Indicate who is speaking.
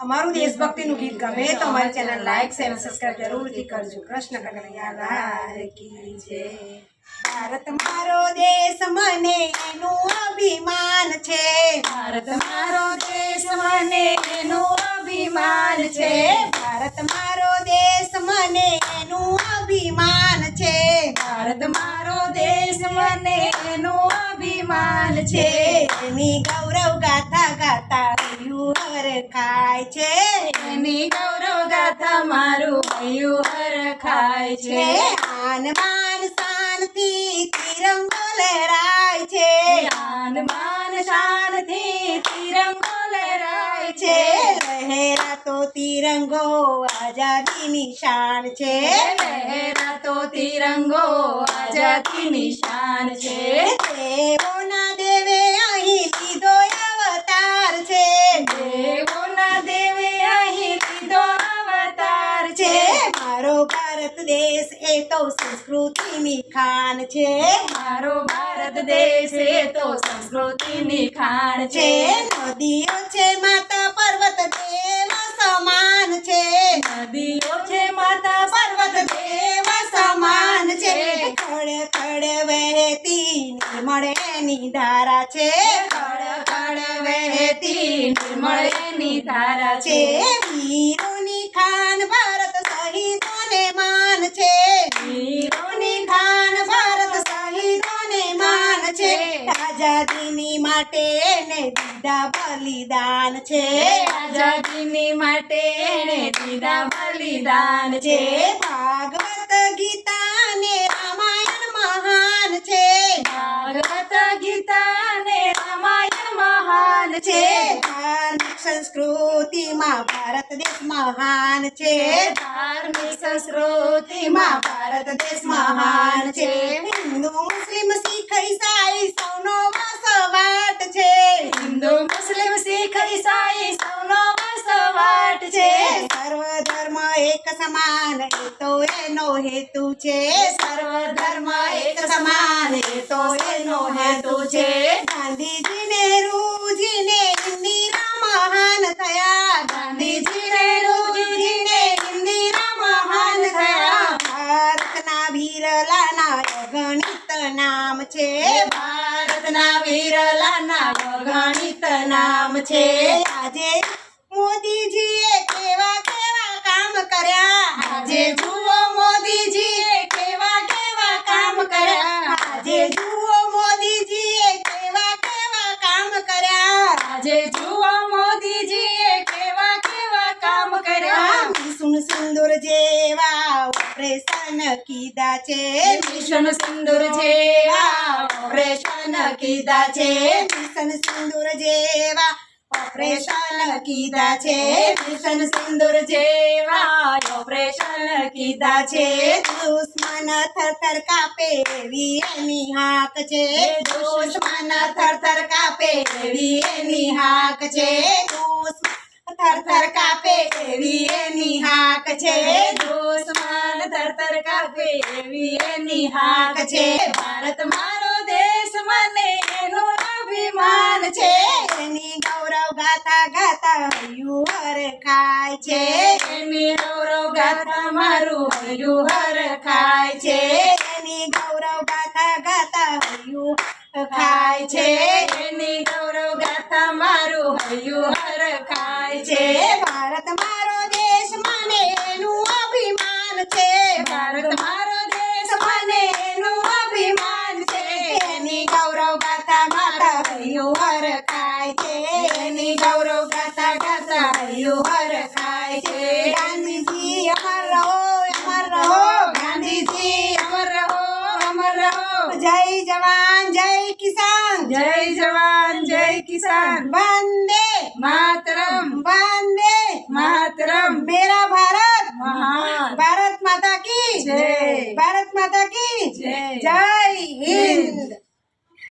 Speaker 1: અમારું દેશભક્તિનું ગીત ગમે તો અમારી ચેનલ લાઈક શેર સબસ્ક્રાઈબ જરૂરથી કરજો. કૃષ્ણ કનૈયા કી ભારત મારો દેશ મને એનું અભિમાન છે.
Speaker 2: ભારત મારો દેશ મને એનું અભિમાન છે.
Speaker 1: ભારત મારો દેશ મને એનું અભિમાન છે.
Speaker 2: ભારત મારો દેશ મને એનું અભિમાન છે.
Speaker 1: એની ગૌરવ ગાથા ગાતા હર ખાય છે.
Speaker 2: એની ગૌરવ ગાથા મારું હરખાય
Speaker 1: છે.
Speaker 2: છે
Speaker 1: આન બાન શાનથી તિરંગો લહેરાય છે.
Speaker 2: આન બાન શાનથી તિરંગો લહેરાય
Speaker 1: છે.
Speaker 2: લહેરા
Speaker 1: તો તિરંગો આઝાદી નિશાન છે.
Speaker 2: લહેરા તો તિરંગો આઝાદી નિશાન છે.
Speaker 1: દેવોના દેવે અહીં લીધો અવતાર છે
Speaker 2: દેવોના દેવે અહીં લીધો અવતાર
Speaker 1: છે
Speaker 2: છે
Speaker 1: મારો ભારત દેશ એ તો સંસ્કૃતિની ખાન છે.
Speaker 2: મારો ભારત દેશ એ તો સંસ્કૃતિની ખાણ
Speaker 1: છે. નદીઓ છે માતા પર્વત દેવ સમાન છે.
Speaker 2: નદીઓ છે માતા
Speaker 1: પર્વત દેવ સમાન છે. ખડ ખડ વહેતી નિર્મળ એની ધારા છે.
Speaker 2: ખડ ખડ વહેતી નિર્મળ એની ધારા
Speaker 1: છે
Speaker 2: છે
Speaker 1: વીરોની ખાન ભારત શહીદોને માન છે
Speaker 2: વીરોની
Speaker 1: ખાન ભારત શહીદોને માન છે આઝાદીની માટે એને દીધા બલિદાન છે.
Speaker 2: આઝાદીની માટે એણે દીધા બલિદાન
Speaker 1: છે. ભાગવત ગીતા ને રામાયણ મહાન છે.
Speaker 2: ભાગવત ગીતા ને રામાયણ મહાન
Speaker 1: છે.
Speaker 2: છે
Speaker 1: ધાર્મિક સંસ્કૃતિમાં ભારત દેશ મહાન છે.
Speaker 2: ધાર્મિક સંસ્કૃતિમાં ભારત દેશ મહાન છે.
Speaker 1: હિન્દુ મુસ્લિમ શીખ ઈસાઈ સૌનો વસવાટ છે
Speaker 2: હિન્દુ મુસ્લિમ શીખ સાઈ સૌનો વસવાટ
Speaker 1: છે. સર્વ ધર્મ એક સમાન એ તો એનો હેતુ છે.
Speaker 2: સર્વ ધર્મ એક સમાન એ તો એનો હેતુ છે.
Speaker 1: ગાંધીજી નેહરુજીને ઇન્દિરા મહાન થયા
Speaker 2: ગાંધીજી નેહરુજીને ઇન્દિરા મહાન થયા
Speaker 1: ભારતના વીરલાના નામ છે.
Speaker 2: ભારતના વીરલાના ગણિત નામ છે.
Speaker 1: આજે મોદીજીએ ઓપરેશન કીધા છે
Speaker 2: મિશન સિંદૂર જેવા. ઓપરેશન કીધા છે
Speaker 1: મિશન સિંદૂર જેવા. ઓપરેશન કીધા છે
Speaker 2: મિશન સિંદૂર જેવા. ઓપરેશન કીધા છે
Speaker 1: દુશ્મન થરથર કાપે એવી એની હાક છે.
Speaker 2: દુશ્મન થરથર કાપે એવી એની હાક છે.
Speaker 1: દુશ્મન થરથર કાપે એવી એની હાક છે.
Speaker 2: દુશ્મન એવી એની હાક છે. ભારત મારો દેશ મને એનું અભિમાન છે.
Speaker 1: એની ગૌરવ ગાતા ગાતા હૈયું હર ખાય છે.
Speaker 2: એની ગૌરવ ગાથા મારું હૈયું હર ખાય છે.
Speaker 1: એની ગૌરવ ગાતા ગાતા હૈયું
Speaker 2: ખાય છે. એની ગૌરવ ગાથા મારું હૈયું હર ખાય
Speaker 1: છે
Speaker 2: છે
Speaker 1: ભારત મારો દેશ મને એનું અભિમાન છે
Speaker 2: ભારત મારો દેશ મને એનું અભિમાન છે.
Speaker 1: એની ગૌરવ ગાતા માતા હૈયું હરખાય છે.
Speaker 2: એની ગૌરવ ગાતા ગાતા હૈયું હરખાય છે.
Speaker 1: ગાંધીજી અમર રહો અમર રહો.
Speaker 2: ગાંધીજી અમર રહો અમર રહો.
Speaker 1: જય જવાન જય કિસાન.
Speaker 2: જય જવાન જય કિસાન.
Speaker 1: વંદે
Speaker 2: માતરમ.